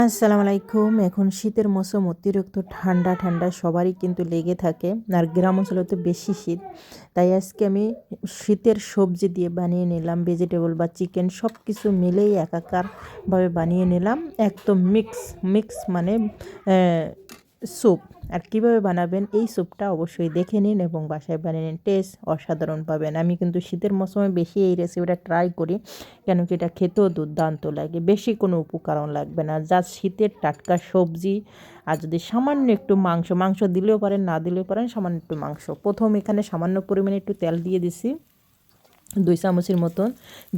আসসালামু আলাইকুম এখন শীতের মৌসুম, অতিরিক্ত ঠান্ডা ঠান্ডা সবারই কিন্তু লেগে থাকে। আর গ্রাম অঞ্চলে তো বেশি শীত। তাই আজকে আমি শীতের সবজি দিয়ে বানিয়ে নিলাম ভেজিটেবল বা চিকেন সব কিছু মিলেই একাকারভাবে বানিয়ে নিলাম। একদম মিক্স মিক্স মানে স্যুপ আর কীভাবে বানাবেন, এই স্যুপটা অবশ্যই দেখে নিন এবং বাসায় বানিয়ে নিন। টেস্ট অসাধারণ পাবেন। আমি কিন্তু শীতের মৌসুমে বেশি এই রেসিপিটা ট্রাই করি, কেন কি এটা খেতেও দুর্দান্ত লাগে। বেশি কোনো উপকরণ লাগবে না। যা শীতের টাটকা সবজি আর যদি সামান্য একটু মাংস মাংস দিলেও পারেন, না দিলেও পারেন, সামান্য একটু মাংস। প্রথম এখানে সামান্য পরিমাণে একটু তেল দিয়ে দিছি, দুই চামচের মতন।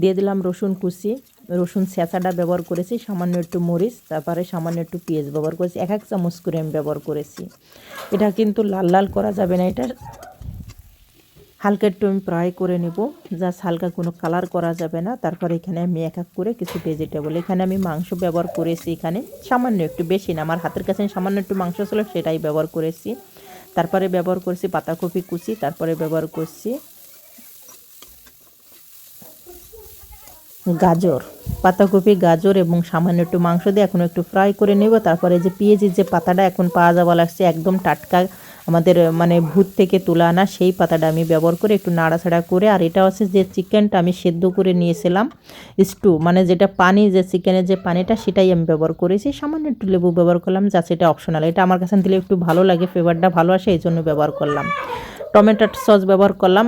দিয়ে দিলাম রসুন কুচি রসুন ছেঁচাটা ব্যবহার করেছি, সামান্য একটু মরিচ, তারপরে সামান্য একটু পেঁয়াজ ব্যবহার করেছি, এক এক চামচ করে আমি ব্যবহার করেছি। এটা কিন্তু লাল লাল করা যাবে না, এটা হালকা একটু আমি ফ্রাই করে নেব, জাস্ট হালকা কোনো কালার করা যাবে না, তারপরে এখানে আমি এক এক করে কিছু ভেজিটেবল এখানে আমি মাংস ব্যবহার করেছি এখানে, সামান্য একটু বেশি না, আমার হাতের কাছে সামান্য একটু মাংস ছিল সেটাই ব্যবহার করেছি। তারপরে ব্যবহার করেছি পাতাকপি কুচি, তারপরে ব্যবহার করছি গাজর, পাতাকপি, গাজর এবং সামান্য একটু মাংস দিয়ে এখন একটু ফ্রাই করে নেব। তারপরে যে পেঁয়াজের যে পাতাটা এখন পাওয়া যাওয়া লাগছে একদম টাটকা আমাদের মানে ভূত থেকে তোলা আনা সেই পাতাটা আমি ব্যবহার করে একটু নাড়াছাড়া করে, আর এটা হচ্ছে যে চিকেনটা আমি সেদ্ধ করে নিয়েছিলাম স্টু মানে যেটা পানি, যে চিকেনের যে পানিটা সেটাই আমি ব্যবহার করেছি। সামান্য একটু লেবু ব্যবহার করলাম যা সেটা অপশনাল এটা আমার কাছে দিলে একটু ভালো লাগে ফ্লেভারটা ভালো আসে, এই জন্য ব্যবহার করলাম। টমেটো সস ব্যবহার করলাম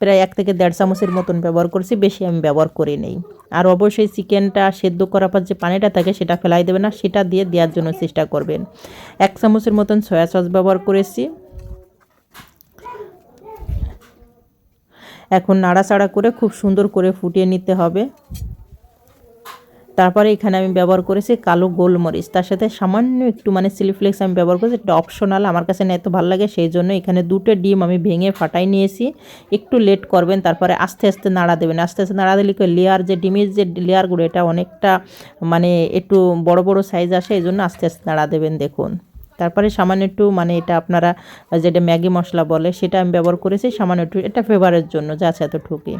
প্রায় এক থেকে দেড় চামচের মতন ব্যবহার করছি, বেশি আমি ব্যবহার করি নেই। আর অবশ্যই চিকেনটা সেদ্ধ করার পর যে পানিটা থাকে সেটা ফেলাই দেবে না, সেটা দিয়ে দেওয়ার জন্য চেষ্টা করবেন। এক চামচের মতন সয়া সস ব্যবহার করেছি। এখন নাড়াচাড়া করে খুব সুন্দর করে ফুটিয়ে নিতে হবে। তারপরে এখানে আমি ব্যবহার করেছি কালো গোলমরিচ। তার সাথে সামান্য একটু মানে সিলিফ্লেক্স আমি ব্যবহার করেছি, এটা অপশনাল আমার কাছে না এত ভালো লাগে, সেই জন্য এখানে দুটো ডিম আমি ভেঙে ফাটাই নিয়েছি। একটু লেট করবেন, তারপরে আস্তে আস্তে নাড়া দেবেন। আস্তে আস্তে নাড়া দিলে লেয়ার যে ডিমের যে লেয়ারগুলো এটা অনেকটা মানে একটু বড় বড় সাইজ আসে, এই জন্য আস্তে আস্তে নাড়া দেবেন, দেখুন। তারপরে সামান্য একটু মানে এটা আপনারা যেটা ম্যাগি মশলা বলে সেটা আমি ব্যবহার করেছি, সামান্য একটু এটা ফ্লেভারের জন্য, যা আছে এতটুকুই।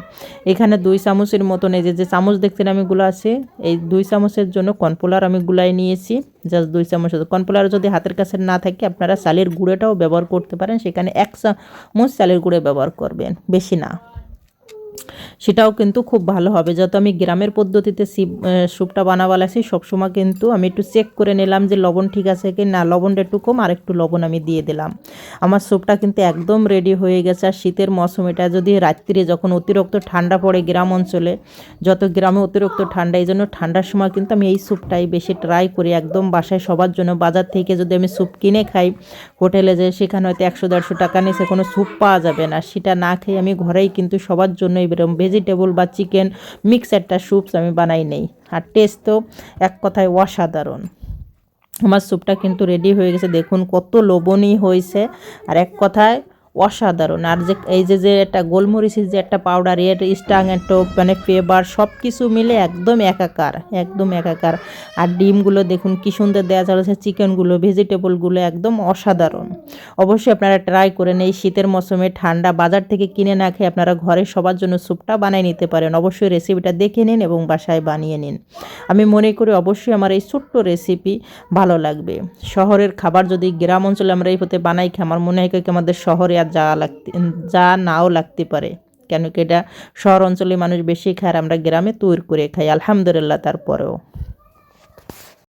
এখানে দুই চামচের মতন এই যে যে চামচ দেখছেন আমি গুলো আছে, এই দুই চামচের জন্য কর্নফ্লাওয়ার আমি গুলাই নিয়েছি জাস্ট দুই চামচ কর্নফ্লাওয়ার যদি হাতের কাছে না থাকে, আপনারা চালের গুঁড়োটাও ব্যবহার করতে পারেন, সেখানে এক চামচ চালের গুঁড়ো ব্যবহার করবেন, বেশি না। সেটাও কিন্তু খুব ভালো হবে। যত আমি গ্রামের পদ্ধতিতে সিপ স্যুপটা বানাবা লাগছি সবসময় কিন্তু আমি একটু চেক করে নিলাম যে লবণ ঠিক আছে কি না। লবণটা একটু কম, আর একটু লবণ আমি দিয়ে দিলাম। আমার স্যুপটা কিন্তু একদম রেডি হয়ে গেছে। আর শীতের মৌসুম এটা যদি রাত্রিরে যখন অতিরিক্ত ঠান্ডা পড়ে গ্রাম অঞ্চলে, যত গ্রামে অতিরিক্ত ঠান্ডা, এই জন্য ঠান্ডার সময় কিন্তু আমি এই স্যুপটাই বেশি ট্রাই করি। একদম বাসায় সবার জন্য, বাজার থেকে যদি আমি স্যুপ কিনে খাই, হোটেলে যে সেখানে হয়তো একশো দেড়শো টাকা নিচে কোনো স্যুপ পাওয়া যাবে না। সেটা না খেয়ে আমি ঘরেই কিন্তু সবার জন্য এরকম ভেজিটেবল বা চিকেন মিক্স একটা স্যুপস আমি বানাই নেই। আর টেস্ট তো এক কথায় অসাধারণ। আমার স্যুপটা কিন্তু রেডি হয়ে গেছে। দেখুন কত লবণই হয়েছে। আর এক কথায় অসাধারণ। আর যে, এই যে যে একটা গোলমরিচের যে একটা পাউডার এর স্টাং একটা মানে ফ্লেভার সব কিছু মিলে একদম একাকার একদম একাকার। আর ডিমগুলো দেখুন কী সুন্দর দেওয়া চলেছে, চিকেনগুলো ভেজিটেবলগুলো একদম অসাধারণ। অবশ্যই আপনারা ট্রাই করেন এই শীতের মৌসুমে ঠান্ডা বাজার থেকে কিনে না খেয়ে আপনারা ঘরে সবার জন্য স্যুপটা বানিয়ে নিতে পারেন। অবশ্যই রেসিপিটা দেখে নিন এবং বাসায় বানিয়ে নিন। আমি মনে করি অবশ্যই আমার এই ছোট্ট রেসিপি ভালো লাগবে। শহরের খাবার যদি গ্রাম অঞ্চলে আমরা এই হতে বানাই খাই আমার মনে হয় কি আমাদের শহরে যা লাগতে, যা নাও লাগতে পারে। কেন কি এটা শহর অঞ্চলে মানুষ বেশি খায় আর আমরা গ্রামে তৈরি করে খাই। আলহামদুলিল্লাহ, তারপরেও।